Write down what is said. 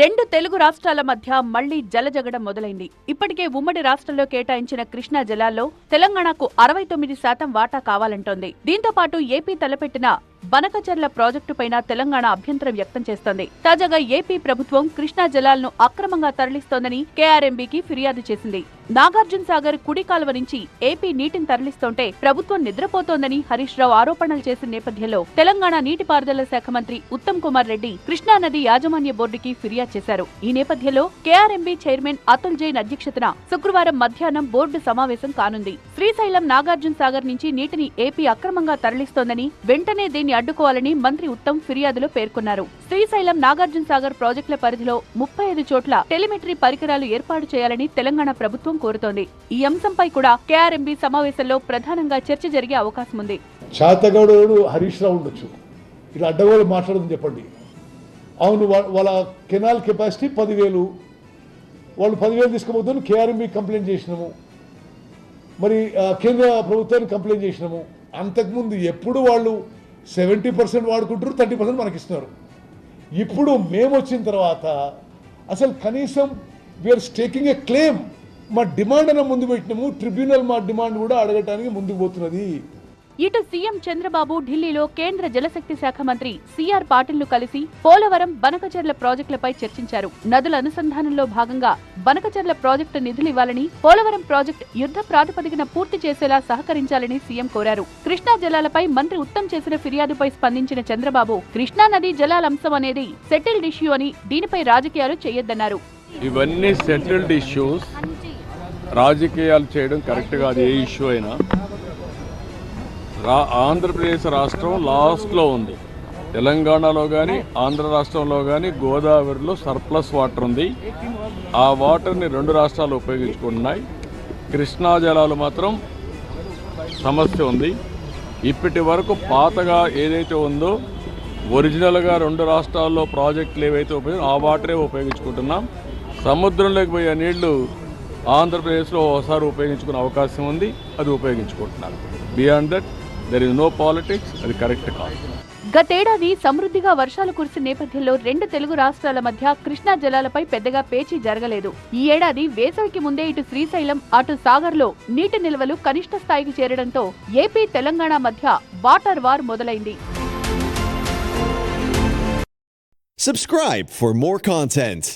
రెండు తెలుగు రాష్ట్రాల మధ్య మళ్ళీ జలజగడం మొదలైంది. ఇప్పటికే ఉమ్మడి రాష్ట్రంలో కేటాయించిన కృష్ణా జలాల్లో తెలంగాణకు అరవై తొమ్మిది శాతం వాటా కావాలంటోంది. దీంతో పాటు ఏపీ తలపెట్టిన బనకచర్ల ప్రాజెక్టుపైన తెలంగాణ అభ్యంతరం వ్యక్తం చేస్తోంది. తాజాగా ఏపీ ప్రభుత్వం కృష్ణా జలాలను అక్రమంగా తరలిస్తోందని కేఆర్ఎంబీకి ఫిర్యాదు చేసింది. నాగార్జున సాగర్ కుడి కాలువ నుంచి ఏపీ నీటిని తరలిస్తుంటే ప్రభుత్వం నిద్రపోతోందని హరీష్ రావు ఆరోపణలు చేసిన నేపథ్యంలో తెలంగాణ నీటిపారుదల శాఖ మంత్రి ఉత్తమ్ కుమార్ రెడ్డి కృష్ణా నది యాజమాన్య బోర్డుకి ఫిర్యాదు చేశారు. ఈ నేపథ్యంలో కేఆర్ఎంబీ చైర్మన్ అతుల్ జైన్ అధ్యక్షతన శుక్రవారం మధ్యాహ్నం బోర్డు సమావేశం కానుంది. శ్రీశైలం నాగార్జున సాగర్ నుంచి నీటిని ఏపీ అక్రమంగా తరలిస్తోందని వెంటనే దీన్ని అడ్డుకోవాలని మంత్రి ఉత్తమ్ ఫిర్యాదులో పేర్కొన్నారు. శ్రీశైలం నాగార్జున సాగర్ ప్రాజెక్టుల పరిధిలో ముప్పై ఐదు చోట్ల టెలిమెట్రీ పరికరాలు ఏర్పాటు చేయాలని తెలంగాణ ప్రభుత్వం కోరుతోంది. ఈ అంశంపై కూడా కేఆర్ఎంబీ సమావేశంలో ప్రధానంగా చర్చ జరిగే అవకాశం ఉంది. చేతగాడు హరీష్ రావు ఉండొచ్చు. ఇలా అడ్డగోలు మాట్లాడదని చెప్పండి. అవును వాళ్ళ కెనాల్ కెపాసిటీ పదివేలు. వాళ్ళు పదివేలు తీసుకుపోతాను కేఆర్ఎంబి కంప్లైంట్ చేసినాము. మరి కేంద్ర ప్రభుత్వానికి కంప్లైంట్ చేసినాము. అంతకుముందు ఎప్పుడు వాళ్ళు సెవెంటీ పర్సెంట్ వాడుకుంటారు థర్టీ పర్సెంట్ మనకి ఇస్తున్నారు ఇప్పుడు మేము వచ్చిన తర్వాత అసలు కనీసం we are staking a claim మా డిమాండ్ అన్న ముందు పెట్టినాము ట్రిబ్యునల్ మా డిమాండ్ కూడా అడగటానికి ముందుకు పోతున్నది. ఇటు సీఎం చంద్రబాబు ఢిల్లీలో కేంద్ర జలశక్తి శాఖ మంత్రి సిఆర్ పాటిల్ను కలిసి పోలవరం బనకచర్ల ప్రాజెక్టులపై చర్చించారు. నదుల అనుసంధానంలో భాగంగా బనకచర్ల ప్రాజెక్టు నిధులు ఇవ్వాలని పోలవరం ప్రాజెక్టు యుద్ధ ప్రాతిపదికన పూర్తి చేసేలా సహకరించాలని సీఎం కోరారు. కృష్ణా జలాలపై మంత్రి ఉత్తమ్ చేసిన ఫిర్యాదుపై స్పందించిన చంద్రబాబు కృష్ణా నది జలాల అంశం అనేది సెటిల్డ్ ఇష్యూ అని దీనిపై రాజకీయాలు చేయొద్దన్నారు. ఇవన్నీ సెటిల్డ్ ఇష్యూస్. రాజకీయాలు చేయడం కరెక్ట్ కాదు ఏ ఇష్యూ అయినా. రా ఆంధ్రప్రదేశ్ రాష్ట్రం లాస్ట్లో ఉంది. తెలంగాణలో కానీ ఆంధ్ర రాష్ట్రంలో కానీ గోదావరిలో సర్ప్లస్ వాటర్ ఉంది. ఆ వాటర్ని రెండు రాష్ట్రాలు ఉపయోగించుకుంటున్నాయి. కృష్ణా జలాలు మాత్రం సమస్య ఉంది. ఇప్పటి వరకు పాతగా ఏదైతే ఉందో ఒరిజినల్గా రెండు రాష్ట్రాల్లో ప్రాజెక్టులు ఏవైతే ఉపయోగ ఆ వాటరే ఉపయోగించుకుంటున్నాం. సముద్రంలోకి పోయే నీళ్ళు ఆంధ్రప్రదేశ్లో ఒకసారి ఉపయోగించుకునే అవకాశం ఉంది అది ఉపయోగించుకుంటున్నారు. Beyond that there is no politics అది కరెక్ట్ కాదు. గతేడాది సమృద్ధిగా వర్షాలు కురిసిన నేపథ్యంలో రెండు తెలుగు రాష్ట్రాల మధ్య కృష్ణా జలాలపై పెద్దగా పేచీ జరగలేదు. ఈ ఏడాది వేసవికి ముందే ఇటు శ్రీశైలం అటు సాగర్లో నీటి నిల్వలు కనిష్ట స్థాయికి చేరడంతో ఏపీ తెలంగాణ మధ్య వాటర్ వార్ మొదలైంది. Subscribe for more content.